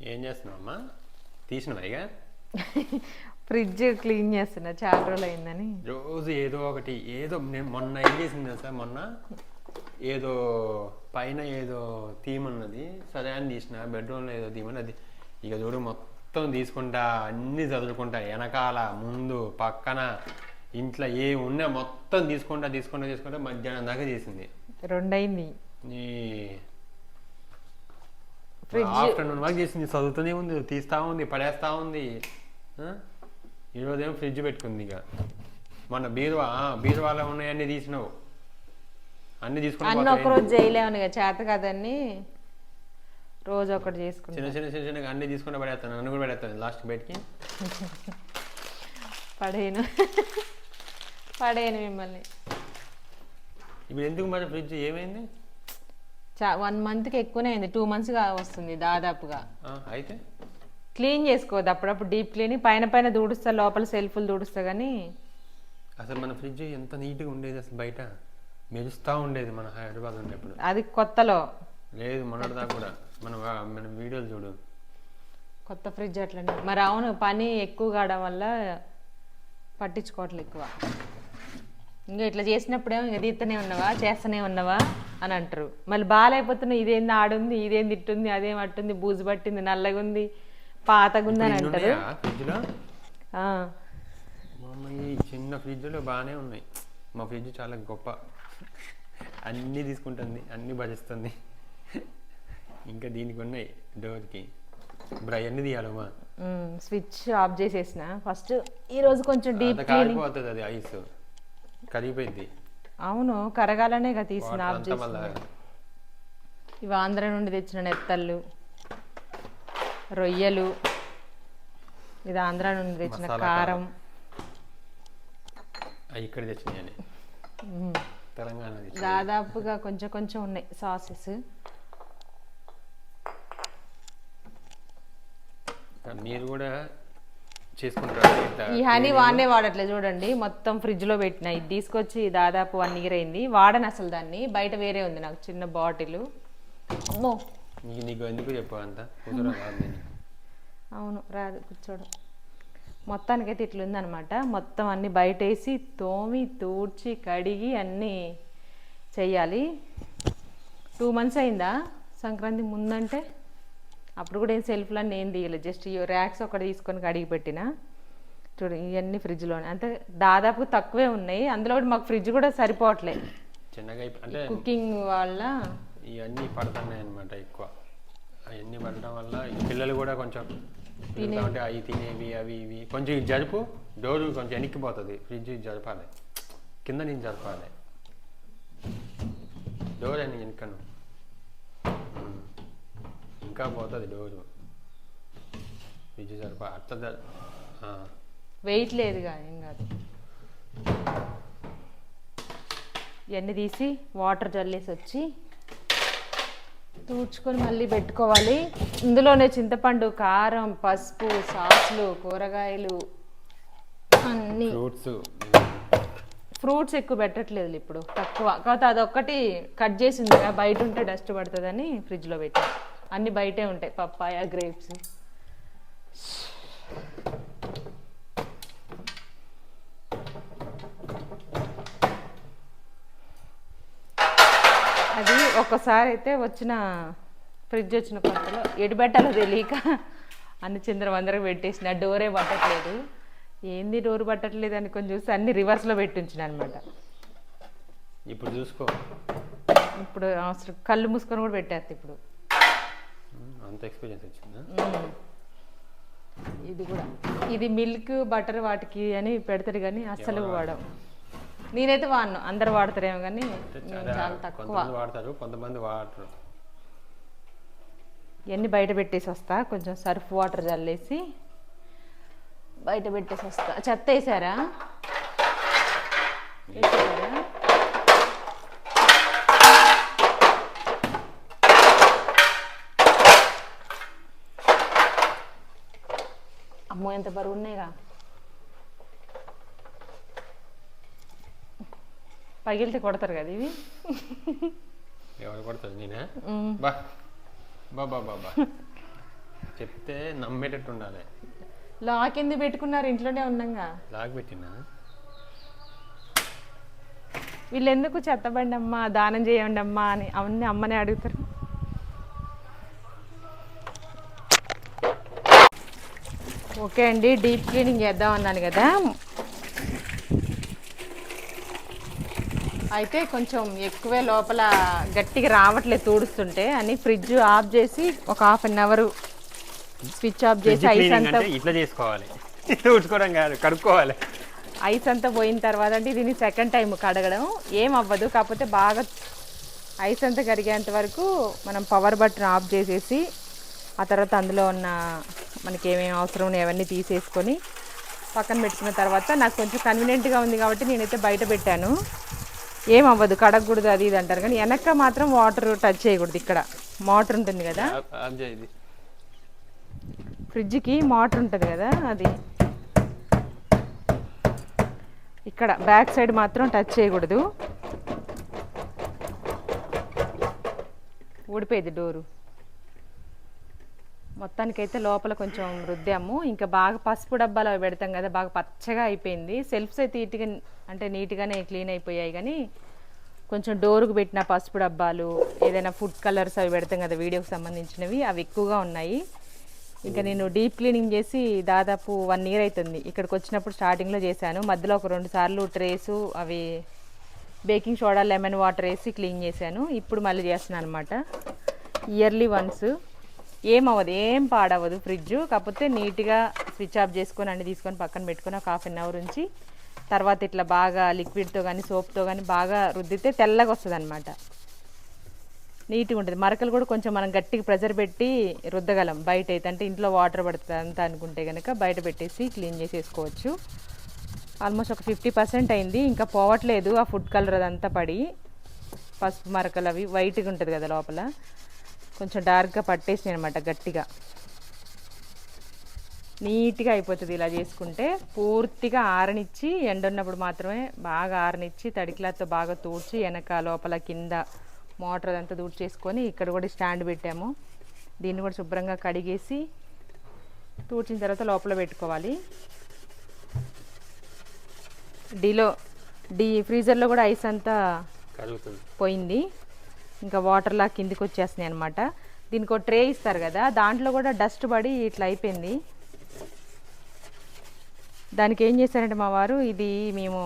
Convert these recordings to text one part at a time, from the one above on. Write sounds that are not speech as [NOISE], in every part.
ఏం చేస్తున్నావు అమ్మా తీసినవా ఇక? ఫ్రిడ్జ్ క్లీన్ చేస్తున్నా చాలా రోజులు అయిందని. రోజు ఏదో ఒకటి ఏదో నేను మొన్న ఏం చేసింది సార్ మొన్న ఏదో పైన ఏదో థీమ్ ఉన్నది. సరే అని తీసిన బెడ్రూమ్లో ఏదో థీమ్ అది ఇక చూడు మొత్తం తీసుకుంటా అన్ని చదువుకుంటా వెనకాల ముందు పక్కన ఇంట్లో ఏ ఉన్నా మొత్తం తీసుకుంటా తీసుకుంటా తీసుకుంటా మధ్యాహ్నం దాకా చేసింది. రెండైంది. ఆఫ్టర్నూన్ వరకు చేసింది చదువుతూనే ఉంది తీస్తా ఉంది పడేస్తా ఉంది. ఆ? ఈరోజు ఏమో ఫ్రిడ్జ్ పెట్టుకుంది ఇక. మొన్న బీరువా బీరువాలో ఉన్నాయన్నీ తీసినావు. అన్ని తీసుకుని అన్న. ఒకరోజు చేయలేమని ఇక చేత కదని రోజు ఒకటి చేసుకుంటా. చిన్న చిన్న చిన్న చిన్నగా అన్ని తీసుకుంటే పడేస్తాను నన్ను కూడా పడేస్తాను లాస్ట్ బయటికి. [LAUGHS] పడేను. [LAUGHS] పడేను మిమ్మల్ని. ఇప్పుడు ఎందుకు మరి ఫ్రిడ్జ్ ఏమైంది? వన్ మంత్కి ఎక్కువనే అయింది. టూ మంత్స్గా వస్తుంది దాదాపుగా. అయితే? క్లీన్ చేసుకోవద్దు. అప్పుడప్పుడు డీప్ క్లీనింగ్ పైన పైన దూడుస్తా లోపల సెల్ఫ్లు దూడుస్తా కానీ అసలు మన ఫ్రిడ్జ్ ఎంత నీట్గా ఉండేది అసలు బయట. మెరుస్తూ ఉండేది మన హైదరాబాద్ ఉన్నప్పుడు అది కొత్తలో. లేదు మొన్నటిదాకా కూడా. మన మన వీడియోలు చూడు. కొత్త ఫ్రిడ్జ్ అట్లనే. మరి అవును పని ఎక్కువ కావడం వల్ల పట్టించుకోవట్లేదు ఎక్కువ. ఇంకా ఇట్లా చేసినప్పుడేమో ఇంకా తీస్తూనే ఉన్నావా చేస్తూనే ఉన్నావా? అని అంటారు. మళ్ళీ బాగాలేకపోతున్నావు ఇదేంది ఆడుంది ఇదేంది ఇట్టుంది అదేం అట్టుంది బూజు పట్టింది నల్లగా ఉంది పాతగా ఉంది అని అంటారు ఈ చిన్న ఫ్రిడ్జ్లో బాగానే ఉన్నాయి. మా ఫ్రిడ్జ్ చాలా గొప్ప. అన్నీ తీసుకుంటుంది అన్నీ భరిస్తుంది. ఇంకా దీనికి ఉన్నాయి డోర్కి. ఇప్పుడు అవన్నీ తీయాలమ్మా స్విచ్ ఆఫ్ చేసేసిన. ఫస్ట్ ఈ రోజు కొంచెం డీప్ కాలిపోతుంది అది ఐస్. కరిగిపోయింది అవును కరగాలనే తీసిన ఆఫ్ చేసిన. ఇవి ఆంధ్ర నుండి తెచ్చిన నెత్తళ్ళు రొయ్యలు ఇది ఆంధ్ర నుండి తెచ్చిన కారం. ఇక్కడ. తెలంగాణ. దాదాపుగా కొంచెం కొంచెం ఉన్నాయి సాసెస్. మీరు కూడా ఈ హనీ వాడనే వాడట్లేదు చూడండి. మొత్తం ఫ్రిడ్జ్లో పెట్టిన. ఇది తీసుకొచ్చి దాదాపు వన్ ఇయర్ అయింది. వాడను అసలు దాన్ని. బయట వేరే ఉంది నాకు చిన్న బాటిల్. అమ్మో. నీకు నీకు ఎందుకు చెప్పావు అంత? అవును రాదు కూర్చోడం. మొత్తానికైతే ఇట్లుందనమాట మొత్తం అన్ని బయట వేసి తోమి తూడ్చి కడిగి అన్నీ చెయ్యాలి. టూ మంత్స్ అయిందా? సంక్రాంతి ముందంటే? అప్పుడు కూడా ఏం సెల్ఫ్లు అన్నీ ఏం తీయలేదు. జస్ట్ ఈ ర్యాక్స్ ఒకటి తీసుకొని కడిగి పెట్టిన. చూడు ఇవన్నీ ఫ్రిడ్జ్లోనే అంటే దాదాపు తక్కువే ఉన్నాయి. అందులో కూడా మాకు ఫ్రిడ్జ్ కూడా సరిపోవట్లే. చిన్నగా అంటే కుకింగ్ వల్ల ఇవన్నీ పడుతున్నాయి అనమాట ఎక్కువ. అవన్నీ పడడం వల్ల పిల్లలు కూడా కొంచెం ఉంటే అవి తినేవి అవి ఇవి. కొంచెం జరుపు డోరు కొంచెం వెనక్కిపోతుంది ఫ్రిడ్జ్ జరపాలి. కింద నేను జరపాలి. డోర్ అని వెనకను. ఇంకా పోతుంది ఆ. వెయిట్ లేదుగా ఏం కాదు. ఇవన్నీ తీసి వాటర్ జల్లేసి వచ్చి తూడ్చుకొని మళ్ళీ పెట్టుకోవాలి. ఇందులోనే చింతపండు కారం పసుపు సాసులు కూరగాయలు అన్నీ. ఫ్రూట్స్. ఫ్రూట్స్ ఎక్కువ పెట్టట్లేదు ఇప్పుడు తక్కువ. కాకపోతే అదొక్కటి కట్ చేసి ఉంది కదా, బయట ఉంటే డస్ట్ పడుతుందని ఫ్రిడ్జ్లో పెట్టి అన్నీ బయటే ఉంటాయి పప్పాయ గ్రేప్స్ అది ఒక్కసారి అయితే వచ్చిన ఫ్రిడ్జ్ వచ్చిన కొత్తలో ఎటు పెట్టాలో తెలియక అన్ని చిందరవందరగా పెట్టేసిన డోరే పట్టట్లేదు. ఏంది డోర్ పట్టట్లేదు అని కొంచెం చూసి అన్ని రివర్స్లో పెట్టించిన అనమాట ఇప్పుడు చూసుకో. ఇప్పుడు అవసరం కళ్ళు మూసుకొని కూడా పెట్టేస్తా ఇప్పుడు. అంత ఎక్స్పీరియన్స్ వచ్చిందా. ఇది కూడా. ఇది మిల్క్ బటర్ వాటికి అని పెడతారు కానీ అస్సలు వాడం. నేనైతే వాడను. అందరు వాడతారేమో కానీ చాలా తక్కువ. వాడతారు కొంతమంది వాడరు. ఇవన్నీ బయట పెట్టేసి వస్తా. కొంచెం సర్ఫ్ వాటర్ చల్లేసి బయట పెట్టేసి వస్తా. చెత్త వేసారా? వేసారా? అమ్మో ఎంత బరువు ఉన్నాయిగా పగిలితే కొడతారు కదా ఇవి ఎవరు కొడతారు నేనే. బా బా బా బా చెప్తే నమ్మేటట్టు ఉండాలి లాక్ ఎందుకు పెట్టుకున్నారు ఇంట్లోనే ఉన్నాగా లాగ్ పెట్టినా? వీళ్ళు ఎందుకు చెత్తబండి అమ్మా దానం చేయండి అమ్మా అని అవన్నీ అమ్మనే అడుగుతారు. ఓకే అండి డీప్ క్లీనింగ్ చేద్దాం అన్నాను కదా. అయితే కొంచెం ఎక్కువే లోపల గట్టిగా రావట్లేదు తూడుస్తుంటే అని ఫ్రిడ్జ్ ఆఫ్ చేసి ఒక half an hour switch off చేసి ఐస్ అంతా ఇట్లా చేసుకోవాలి. కాదు కడుక్కోవాలి. ఐస్ అంతా పోయిన తర్వాత అంటే దీన్ని సెకండ్ టైం కడగడం. ఏం అవ్వదు కాకపోతే బాగా ఐస్ అంతా కరిగేంత వరకు మనం పవర్ బటన్ ఆఫ్ చేసేసి ఆ తర్వాత అందులో ఉన్న మనకి ఏమేమి అవసరం ఉన్నాయో అవన్నీ తీసేసుకొని పక్కన పెట్టుకున్న తర్వాత నాకు కొంచెం కన్వీనియంట్గా ఉంది కాబట్టి నేనైతే బయట పెట్టాను. ఏం అవ్వదు కడగకూడదు అది ఇది అంటారు కానీ వెనక మాత్రం వాటర్ టచ్ చేయకూడదు ఇక్కడ. మోటార్ ఉంటుంది కదా? ఫ్రిడ్జ్కి మోటార్ ఉంటుంది కదా అది. ఇక్కడ బ్యాక్ సైడ్ మాత్రం టచ్ చేయకూడదు. ఊడిపోయేది డోరు మొత్తానికైతే లోపల కొంచెం రుద్దాము. ఇంకా బాగా పసుపు డబ్బాలు అవి పెడతాం కదా బాగా పచ్చగా అయిపోయింది. సెల్ఫ్స్ అయితే నీట్గా అంటే నీట్గానే క్లీన్ అయిపోయాయి కానీ కొంచెం డోరుకు పెట్టిన పసుపు డబ్బాలు ఏదైనా ఫుడ్ కలర్స్ అవి పెడతాం కదా వీడియోకి సంబంధించినవి అవి ఎక్కువగా ఉన్నాయి. ఇంకా నేను డీప్ క్లీనింగ్ చేసి దాదాపు వన్ ఇయర్ అవుతుంది. ఇక్కడికి వచ్చినప్పుడు స్టార్టింగ్లో చేశాను. మధ్యలో ఒక రెండు సార్లు ట్రేసు అవి బేకింగ్ సోడా లెమన్ వాటర్ వేసి క్లీన్ చేశాను. ఇప్పుడు మళ్ళీ చేస్తున్నాను అనమాట ఇయర్లీ వన్స్. ఏమవ్వదు ఏం పాడవదు ఫ్రిడ్జ్. కాకపోతే నీట్గా స్విచ్ ఆఫ్ చేసుకొని అన్ని తీసుకొని పక్కన పెట్టుకొని ఒక హాఫ్ అన్ అవర్ ఉంచి తర్వాత ఇట్లా బాగా లిక్విడ్తో కానీ సోప్తో కానీ బాగా రుద్దితే తెల్లగా వస్తుంది అనమాట నీట్గా ఉంటుంది మరకలు కూడా కొంచెం మనం గట్టిగా ప్రెజర్ పెట్టి రుద్దగలం. బయట అయితే అంటే ఇంట్లో వాటర్ పడుతుంది అంతా అనుకుంటే కనుక బయట పెట్టేసి క్లీన్ చేసేసుకోవచ్చు. ఆల్మోస్ట్ ఒక ఫిఫ్టీ పర్సెంట్ అయింది. ఇంకా పోవట్లేదు. ఆ ఫుడ్ కలర్ అదంతా పడి పసుపు మరకలు అవి వైట్గా ఉంటుంది కదా లోపల. కొంచెం డార్క్గా పట్టేసినాయి అనమాట గట్టిగా. నీట్గా అయిపోతుంది ఇలా చేసుకుంటే పూర్తిగా ఆరనిచ్చి ఎండ ఉన్నప్పుడు మాత్రమే బాగా ఆరనిచ్చి తడి క్లాత్తో బాగా తూడ్చి వెనక లోపల కింద మోటార్ అదంతా తూడ్చేసుకొని ఇక్కడ కూడా స్టాండ్ పెట్టాము. దీన్ని కూడా శుభ్రంగా కడిగేసి తూడ్చిన తర్వాత లోపల పెట్టుకోవాలి. డీలో డీ ఫ్రీజర్లో కూడా ఐస్ అంతా పోయింది. ఇంకా వాటర్లా కిందికి వచ్చేస్తున్నాయి అనమాట దీనికి ఒక ట్రే ఇస్తారు కదా దాంట్లో కూడా డస్ట్ పడి ఇట్లా అయిపోయింది. దానికి ఏం చేశారంటే మా వారు ఇది మేము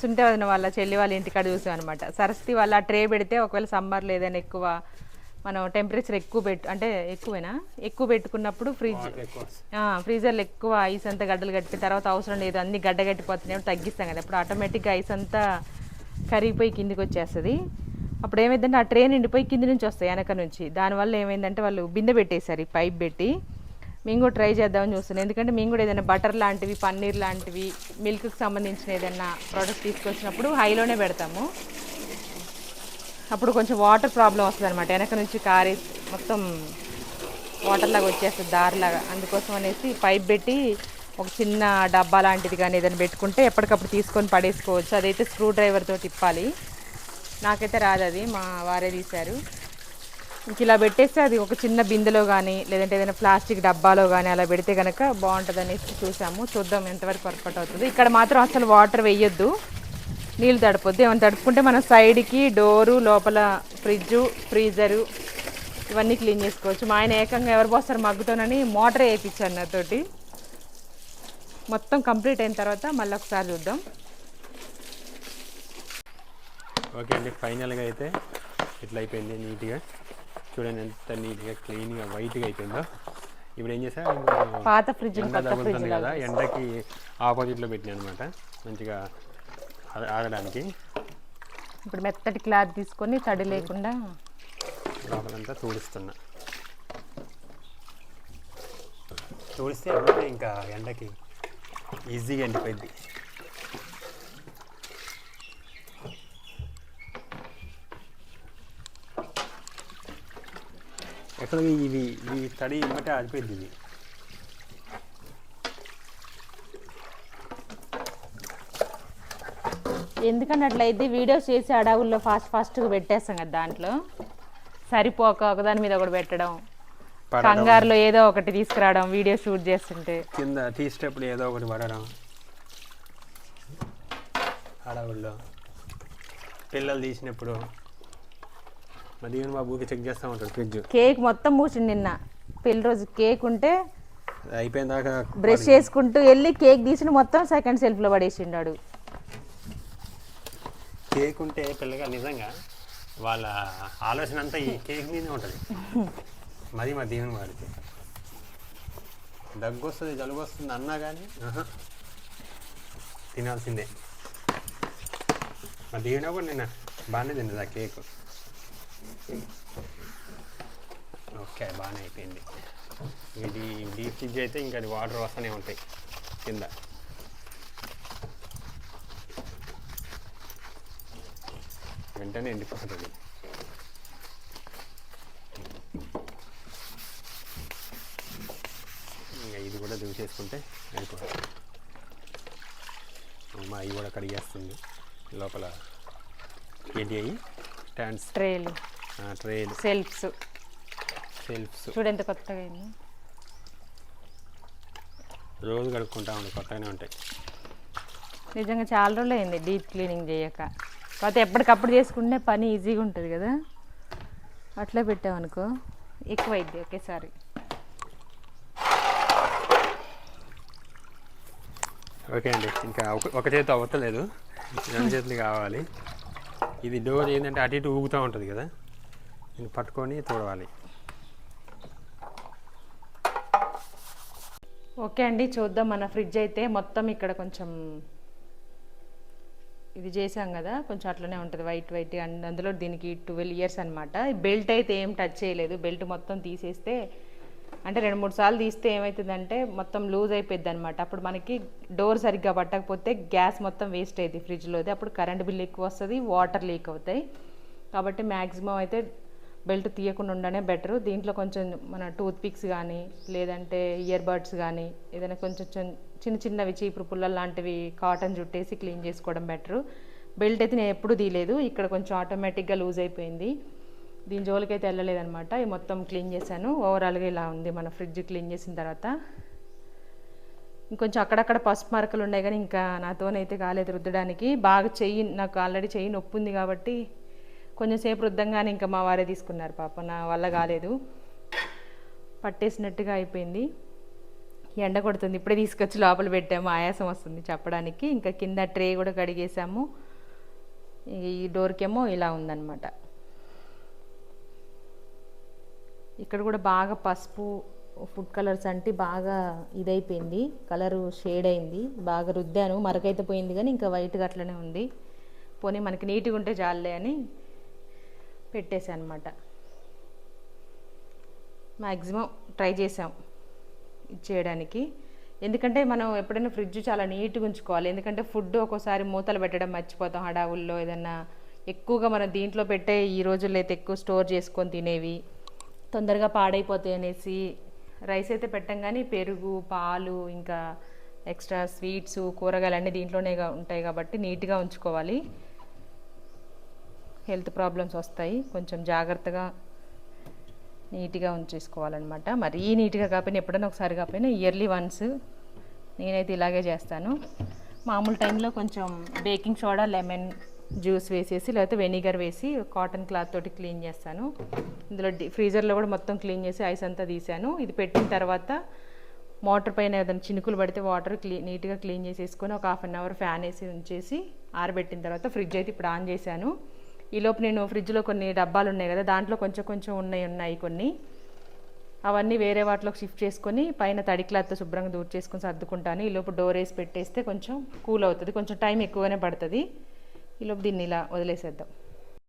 సుంటే వదిన వాళ్ళ చెల్లి వాళ్ళ ఇంటికాడ చూసాం అనమాట సరస్వతి వాళ్ళ ట్రే పెడితే ఒకవేళ సమ్మర్లో ఏదైనా ఎక్కువ మనం టెంపరేచర్ ఎక్కువ పెట్టు అంటే ఎక్కువేనా? ఎక్కువ పెట్టుకున్నప్పుడు ఫ్రిడ్జ్. ఫ్రీజర్లో ఎక్కువ ఐస్ అంతా గడ్డలు కట్టి తర్వాత అవసరం లేదు అన్ని గడ్డ కట్టిపోతున్నాయి అప్పుడు తగ్గిస్తాం కదా. అప్పుడు ఆటోమేటిక్గా ఐస్ అంతా కరిగిపోయి కిందికి వచ్చేస్తుంది. అప్పుడు ఏమైందంటే ఆ ట్రైన్ నిండిపోయి కింది నుంచి వస్తాయి వెనక నుంచి. దానివల్ల ఏమైందంటే వాళ్ళు బిందె పెట్టేశారు ఈ పైప్ పెట్టి. మేము కూడా ట్రై చేద్దామని చూస్తున్నాం. ఎందుకంటే మేము కూడా ఏదైనా బటర్ లాంటివి పన్నీర్ లాంటివి మిల్క్కి సంబంధించిన ఏదైనా ప్రోడక్ట్ తీసుకొచ్చినప్పుడు హైలోనే పెడతాము. అప్పుడు కొంచెం వాటర్ ప్రాబ్లం వస్తుంది అనమాట వెనక నుంచి కారీ మొత్తం వాటర్ లాగా వచ్చేస్తుంది దారిలాగా. అందుకోసం అనేసి పైప్ పెట్టి ఒక చిన్న డబ్బా లాంటిది కానీ ఏదైనా పెట్టుకుంటే ఎప్పటికప్పుడు తీసుకొని పడేసుకోవచ్చు. అదైతే స్క్రూ డ్రైవర్తో తిప్పాలి. నాకైతే రాదు అది మా వారే తీశారు. ఇంక ఇలా పెట్టేస్తే అది ఒక చిన్న బిందెలో కానీ లేదంటే ఏదైనా ప్లాస్టిక్ డబ్బాలో కానీ అలా పెడితే కనుక బాగుంటుంది అనేసి చూసాము. చూద్దాం ఎంతవరకు వర్కౌట్ అవుతుంది. ఇక్కడ మాత్రం అసలు వాటర్ వేయొద్దు. నీళ్ళు తడపద్దు. ఏమైనా తడుపుకుంటే మన సైడ్కి డోరు లోపల ఫ్రిడ్జు ఫ్రీజరు ఇవన్నీ క్లీన్ చేసుకోవచ్చు. మా ఆయన ఏకంగా ఎవరు పోస్తారు మగ్గుతోనని మోటార్ వేయించారు నాతోటి. మొత్తం కంప్లీట్ అయిన తర్వాత మళ్ళీ ఒకసారి చూద్దాం. ఓకే అండి ఫైనల్గా అయితే ఇట్లా అయిపోయింది నీట్గా? చూడండి ఎంత నీట్గా క్లీన్గా వైట్గా అయిపోయిందో. ఇప్పుడు ఏం చేసా పాత ఫ్రిడ్జ్ ఎండ తగులుతుంది కదా ఎండకి ఆపోజిట్లో పెట్టినా అనమాట మంచిగా ఆ- ఆగడానికి. ఇప్పుడు మెత్తటి క్లాత్ తీసుకొని తడి లేకుండా లోపలంతా తూడుస్తున్నా. తూడిస్తే ఇంకా ఎండకి ఈజీగా ఎండిపోయింది ఎక్కడ ఇవి ఇవి తడి ఇమ్మటే ఆగిపోయింది ఇవి. ఎందుకంటే అట్లయితే వీడియోస్ చేసి అడవుల్లో ఫాస్ట్ ఫాస్ట్గా పెట్టేస్తాం కదా దాంట్లో. సరిపోక ఒకదాని మీద ఒకటి పెట్టడం. కంగారులో ఏదో ఒకటి తీసుకురావడం వీడియో షూట్ చేస్తుంటే. కింద తీసేటప్పుడు ఏదో ఒకటి పడడం. అడవుల్లో. పిల్లలు తీసినప్పుడు దీవెన బాబుకి చెక్ చేస్తూ ఉంటాడు ఫ్రిడ్జ్. కేక్ మొత్తం మూసింది నిన్న. పెళ్ళి రోజు కేక్ ఉంటే అయిపోయిన దాకా బ్రష్ చేసుకుంటూ వెళ్ళి కేక్ తీసిన మొత్తం సెకండ్ సెల్ఫ్లో పడేసిండాడు కేక్ ఉంటే పిల్లగా నిజంగా వాళ్ళ ఆలోచన అంతా ఈ కేక్ మీదే ఉంటుంది. [LAUGHS] మరి మా దీవెన వాడికి. దగ్గు వస్తుంది జలుబు వస్తుంది అన్నా కానీ తినాల్సిందే. మా దీవెన కూడా నిన్న బాగానే తిన్నది ఆ కేక్. ఓకే బాగానే అయిపోయింది. ఇది డీప్ ఫ్రిడ్జ్ అయితే ఇంకా అది వాటర్ వస్తూనే ఉంటాయి కింద. వెంటనే ఎండిపోతుంది. ఇంకా ఇది కూడా దూసేసుకుంటే అయిపోతుంది. మా అవి కూడా కడిగేస్తుంది. లోపల ఏంటి అయ్యి? స్టాండ్స్ ట్రేలు. ట్రేలు సెల్ఫ్స్. సెల్ఫ్స్. చూడు ఎంత కొత్తగా అయింది రోజు కడుక్కుంటా ఉండి కొత్తగానే ఉంటాయి. నిజంగా చాలా రోజులు అయింది డీప్ క్లీనింగ్ చేయక. కాకపోతే ఎప్పటికప్పుడు చేసుకుంటే పని ఈజీగా ఉంటుంది కదా. అట్లా పెట్టామనుకో ఎక్కువ అయింది ఒకేసారి. ఓకే అండి ఇంకా ఒక ఒక చేతి అవ్వట్లేదు రెండు చేతులు కావాలి. ఇది డోర్ ఏంటంటే అటు ఇటు ఊగుతూ ఉంటుంది కదా. దీన్ని పట్టుకొని తోడవాలి. ఓకే అండి చూద్దాం. మన ఫ్రిడ్జ్ అయితే మొత్తం ఇక్కడ కొంచెం ఇది చేసాం కదా కొంచెం అట్లనే ఉంటుంది. వైట్ వైట్ అండ్ అందులో దీనికి ట్వెల్వ్ ఇయర్స్ అనమాట బెల్ట్ అయితే ఏం టచ్ చేయలేదు. బెల్ట్ మొత్తం తీసేస్తే అంటే రెండు మూడు సార్లు తీస్తే ఏమవుతుందంటే మొత్తం లూజ్ అయిపోద్ది అనమాట అప్పుడు మనకి డోర్ సరిగ్గా పట్టకపోతే గ్యాస్ మొత్తం వేస్ట్ అవుతుంది ఫ్రిడ్జ్లోది అప్పుడు కరెంట్ బిల్ ఎక్కువ వస్తుంది వాటర్ లీక్ అవుతాయి. కాబట్టి మ్యాక్సిమం అయితే బెల్ట్ తీయకుండా ఉండనే బెటర్. దీంట్లో కొంచెం మన టూత్ పిక్స్ కానీ లేదంటే ఇయర్ బడ్స్ కానీ ఏదైనా కొంచెం చిన్న చిన్న చిన్నవి చీపురు పుల్లలు లాంటివి కాటన్ జుట్టేసి క్లీన్ చేసుకోవడం బెటర్. బెల్ట్ అయితే నేను ఎప్పుడు తీయలేదు. ఇక్కడ కొంచెం ఆటోమేటిక్గా లూజ్ అయిపోయింది. దీని జోలికైతే వెళ్ళలేదనమాట ఇది మొత్తం క్లీన్ చేశాను. ఓవరాల్గా ఇలా ఉంది మన ఫ్రిడ్జ్ క్లీన్ చేసిన తర్వాత. ఇంకొంచెం అక్కడక్కడ పసుపు మరకలు ఉన్నాయి కానీ ఇంకా నాతోనైతే కాలేదు రుద్దడానికి. బాగా చెయ్యి నాకు ఆల్రెడీ చెయ్యి నొప్పి ఉంది కాబట్టి కొంచెం సేపు రుద్దంగానే ఇంకా మా వారే తీసుకున్నారు పాప నా వల్ల కాలేదు. పట్టేసినట్టుగా అయిపోయింది. ఎండ కొడుతుంది ఇప్పుడే తీసుకొచ్చి లోపల పెట్టాము ఆయాసం వస్తుంది చెప్పడానికి. ఇంకా కింద ట్రే కూడా కడిగేసాము ఈ డోర్కేమో ఇలా ఉందన్నమాట. ఇక్కడ కూడా బాగా పసుపు ఫుడ్ కలర్స్ అంటే బాగా ఇదైపోయింది. కలరు షేడ్ అయింది. బాగా రుద్దాను. మరకైతే పోయింది కానీ ఇంకా వైట్గా అట్లనే ఉంది. పోనీ మనకి నీట్గా ఉంటే చాలే అని పెట్టేశాను అనమాట మ్యాక్సిమం ట్రై చేసాం చేయడానికి. ఎందుకంటే మనం ఎప్పుడైనా ఫ్రిడ్జ్ చాలా నీట్గా ఉంచుకోవాలి. ఎందుకంటే ఫుడ్ ఒక్కోసారి మూతలు పెట్టడం మర్చిపోతాం. హడావుల్లో ఏదన్నా ఎక్కువగా మనం దీంట్లో పెట్టే ఈ రోజుల్లో అయితే ఎక్కువ స్టోర్ చేసుకొని తినేవి. తొందరగా పాడైపోతాయి అనేసి రైస్ అయితే పెట్టం కానీ పెరుగు పాలు ఇంకా ఎక్స్ట్రా స్వీట్స్ కూరగాయలు అన్నీ దీంట్లోనే ఉంటాయి కాబట్టి నీట్గా ఉంచుకోవాలి. హెల్త్ ప్రాబ్లమ్స్ వస్తాయి. కొంచెం జాగ్రత్తగా నీట్గా ఉంచేసుకోవాలన్నమాట. మరీ నీట్గా కాకపోయినా ఎప్పుడైనా ఒకసారి కాకపోయినా ఇయర్లీ వన్స్ నేనైతే ఇలాగే చేస్తాను. మామూలు టైంలో కొంచెం బేకింగ్ సోడా లెమన్ జ్యూస్ వేసేసి లేకపోతే వెనిగర్ వేసి కాటన్ క్లాత్ తోటి క్లీన్ చేస్తాను. ఇందులో ఫ్రీజర్లో కూడా మొత్తం క్లీన్ చేసి ఐస్ అంతా తీసాను. ఇది పెట్టిన తర్వాత మోటార్ పైన ఏదైనా చినుకులు పడితే వాటర్ క్లీ నీట్గా క్లీన్ చేసేసుకొని ఒక హాఫ్ అన్ అవర్ ఫ్యాన్ వేసి ఉంచేసి ఆరబెట్టిన తర్వాత ఫ్రిడ్జ్ అయితే ఇప్పుడు ఆన్ చేశాను. ఈలోపు నేను ఫ్రిడ్జ్లో కొన్ని డబ్బాలు ఉన్నాయి కదా దాంట్లో కొంచెం కొంచెం ఉన్నాయి ఉన్నాయి కొన్ని. అవన్నీ వేరే వాటిలోకి షిఫ్ట్ చేసుకొని పైన తడి క్లాత్తో శుభ్రంగా దూర్ చేసుకొని సర్దుకుంటాను. ఈలోపు డోర్ వేసి పెట్టేస్తే కొంచెం కూల్ అవుతుంది కొంచెం టైం ఎక్కువగానే పడుతుంది. ఈలోపు దీన్ని ఇలా వదిలేసేద్దాం.